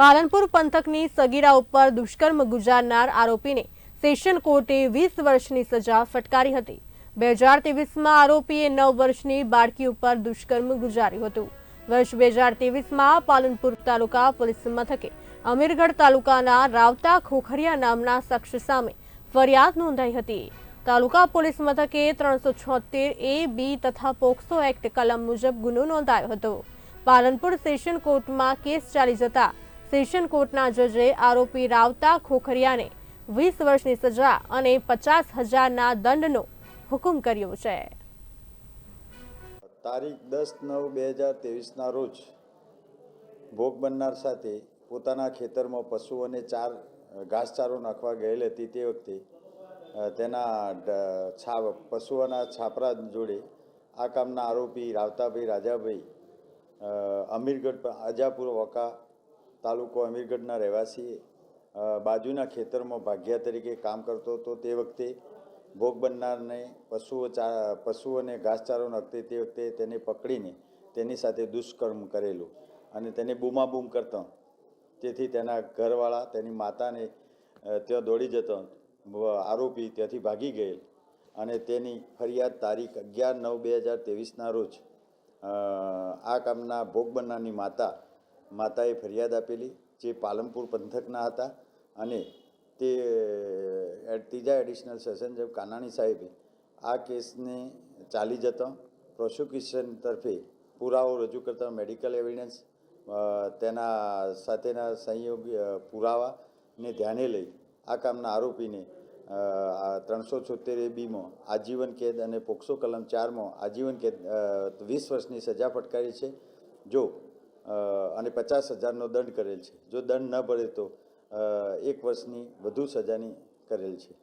પાલનપુર પંથકની સગીરા ઉપર દુષ્કર્મ ગુજારનાર આરોપીને સેશન કોર્ટે વીસ વર્ષની સજા ફટકારી હતી. બે હજાર ત્રેવીસમાં આરોપીએ નવ વર્ષની બાળકી ઉપર દુષ્કર્મ ગુજાર્યું હતું. વર્ષ બે હજાર ત્રેવીસમાં પાલનપુર તાલુકા પોલીસ મથકે અમીરગઢ તાલુકાના રાવતા ખોખરિયા નામના શખ્સ સામે ફરિયાદ નોંધાઈ હતી. તાલુકા પોલીસ મથકે ત્રણસો છોતેર એ, બી તથા પોક્સો એક્ટ કલમ મુજબ ગુનો નોંધાયો હતો. પાલનપુર સેશન કોર્ટમાં કેસ ચાલી જતા સેશન કોર્ટના જજે આરોપી રાવતા ખોખરિયાને વીસ વર્ષની સજા અને પચાસ હજારના દંડનો હુકમ કર્યો છે. તારીખ દસ નવ બે હજાર ત્રેવીસના રોજ ભોગ બનનાર સાથે પોતાના ખેતરમાં પશુઓને ચાર ઘાસચારો નાખવા ગયેલ હતી તે વખતે તેના છા પશુઓના છાપરા જોડે આ કામના આરોપી રાવતાભાઈ રાજાભાઈ અમીરગઢ, અજાપુર વોકા તાલુકો અમીરગઢના રહેવાસી બાજુના ખેતરમાં ભાગ્યા તરીકે કામ કરતો હતો તે વખતે. ભોગ બનનારને પશુઓ ચા, પશુઓને ઘાસચારો નાખતી તે વખતે તેને પકડીને તેની સાથે દુષ્કર્મ કરેલું અને તેને બૂમાબૂમ કરતો. તેથી તેના ઘરવાળા તેની માતાને ત્યાં દોડી જતો આરોપી ત્યાંથી ભાગી ગયેલ અને તેની ફરિયાદ તારીખ અગિયાર નવ બે હજાર ત્રેવીસના રોજ આ કામના ભોગ બનનારની માતા માતાએ ફરિયાદ આપેલી, જે પાલનપુર પંથકના હતા અને તે ત્રીજા એડિશનલ સેશન જજ કાનાણી સાહેબે આ કેસને ચાલી જતો પ્રોસિક્યુશન તરફે પુરાવો રજૂ કરતા મેડિકલ એવિડન્સ તેના સાથેના સંયોગી પુરાવાને ધ્યાને લઈ આ કામના આરોપીને ત્રણસો છોતેર એ બીમાં આજીવન કેદ અને પોક્સો કલમ ચારમાં આજીવન કેદ વીસ વર્ષની સજા ફટકારી છે. જો અને પચાસ હજારનો દંડ કરેલ છે. જો દંડ ન ભરે તો એક વર્ષની વધુ સજાની કરેલ છે.